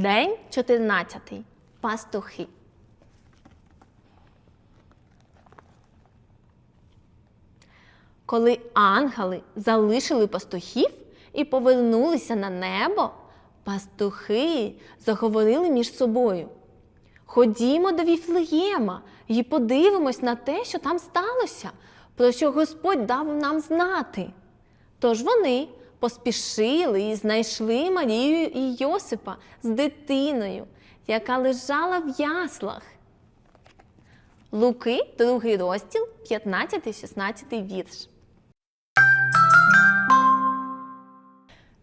День 14. Пастухи. Коли ангели залишили пастухів і повернулися на небо, пастухи заговорили між собою. Ходімо до Віфлеєма і подивимось на те, що там сталося, про що Господь дав нам знати. Тож вони поспішили і знайшли Марію і Йосипа з дитиною, яка лежала в яслах. Луки, другий розділ, 15-16 вірш.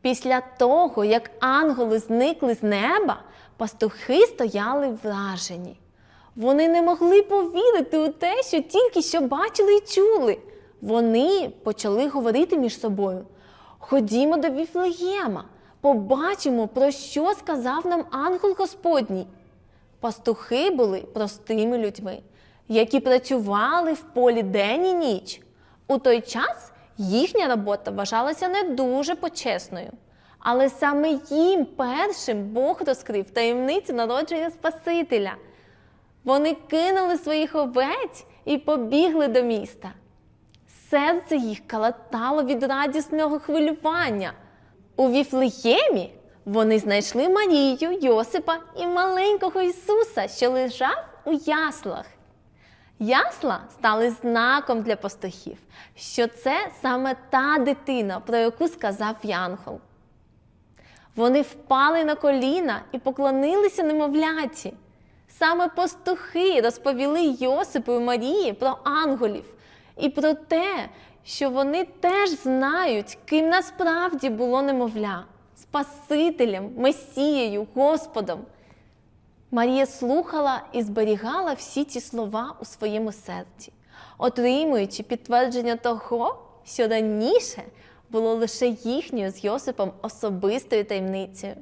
Після того, як ангели зникли з неба, пастухи стояли вражені. Вони не могли повірити у те, що тільки що бачили і чули. Вони почали говорити між собою. Ходімо до Віфлеєма, побачимо, про що сказав нам ангел Господній. Пастухи були простими людьми, які працювали в полі день і ніч. У той час їхня робота вважалася не дуже почесною. Але саме їм першим Бог розкрив таємницю народження Спасителя. Вони кинули своїх овець і побігли до міста. Серце їх калатало від радісного хвилювання. У Віфлеємі вони знайшли Марію, Йосипа і маленького Ісуса, що лежав у яслах. Ясла стали знаком для пастухів, що це саме та дитина, про яку сказав Янгол. Вони впали на коліна і поклонилися немовляті. Саме пастухи розповіли Йосипу і Марії про ангелів і про те, що вони теж знають, ким насправді було немовля Спасителем, Месією, Господом. Марія слухала і зберігала всі ці слова у своєму серці, отримуючи підтвердження того, що раніше було лише їхньою з Йосипом особистою таємницею.